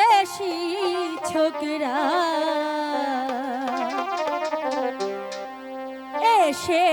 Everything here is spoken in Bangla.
দেশি ছোকরা। এসে